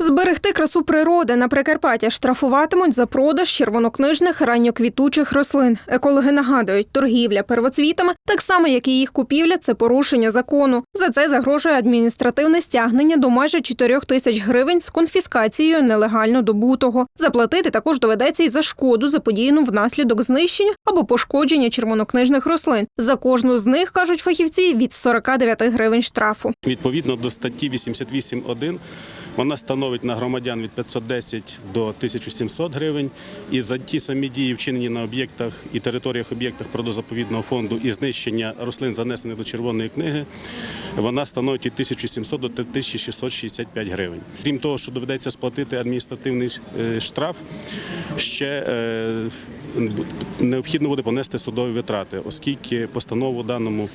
Зберегти красу природи на Прикарпаття штрафуватимуть за продаж червонокнижних ранньоквітучих рослин. Екологи нагадують, торгівля первоцвітами, так само як і їх купівля, це порушення закону. За це загрожує адміністративне стягнення до майже 4 тисяч гривень з конфіскацією нелегально добутого. Заплатити також доведеться і за шкоду, заподіяну внаслідок знищення або пошкодження червонокнижних рослин. За кожну з них кажуть фахівці від 49 гривень штрафу. Відповідно до статті 88.1 вона становить на громадян від 510 до 1700 гривень. І за ті самі дії, вчинені на об'єктах і територіях об'єктах природозаповідного фонду і знищення рослин, занесених до червоної книги, вона становить від 1700 до 1665 гривень. Крім того, що доведеться сплатити адміністративний е, штраф, ще е, необхідно буде понести судові витрати, оскільки постанову в даному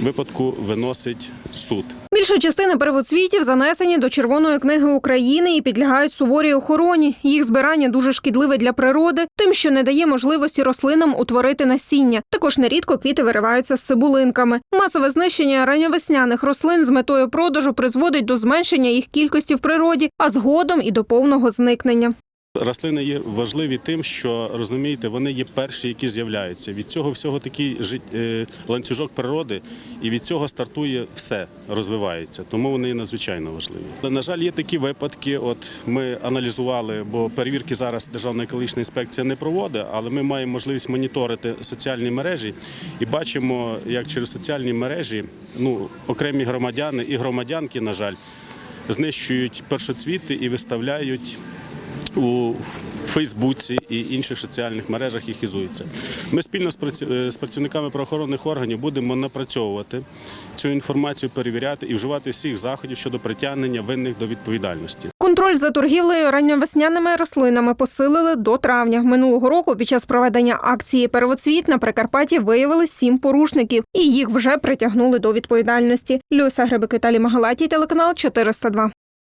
випадку виносить суд. Більша частина первоцвітів занесені до Червоної книги України і підлягають суворій охороні. Їх збирання дуже шкідливе для природи, тим, що не дає можливості рослинам утворити насіння. Також нерідко квіти вириваються з цибулинками. Масове знищення ранньовесняних рослин з метою продажу призводить до зменшення їх кількості в природі, а згодом і до повного зникнення. Рослини є важливі тим, що розумієте, вони є перші, які з'являються. Від цього всього такий жит- е, ланцюжок природи, і від цього стартує все, розвивається. Тому вони надзвичайно важливі. На жаль, є такі випадки. От ми аналізували, бо перевірки зараз Державна екологічна інспекція не проводить, але ми маємо можливість моніторити соціальні мережі і бачимо, як через соціальні мережі ну окремі громадяни і громадянки, на жаль, знищують першоцвіти і виставляють у Фейсбуці і інших соціальних мережах їх хізується. Ми спільно е, з працівниками правоохоронних органів будемо напрацьовувати цю інформацію, перевіряти і вживати всіх заходів щодо притягнення винних до відповідальності. Контроль за торгівлею ранньовесняними рослинами посилили до травня. Минулого року під час проведення акції Первоцвіт на Прикарпатті виявили сім порушників, і їх вже притягнули до відповідальності. Люся Гребик, Віталій Магалатій, телеканал 402.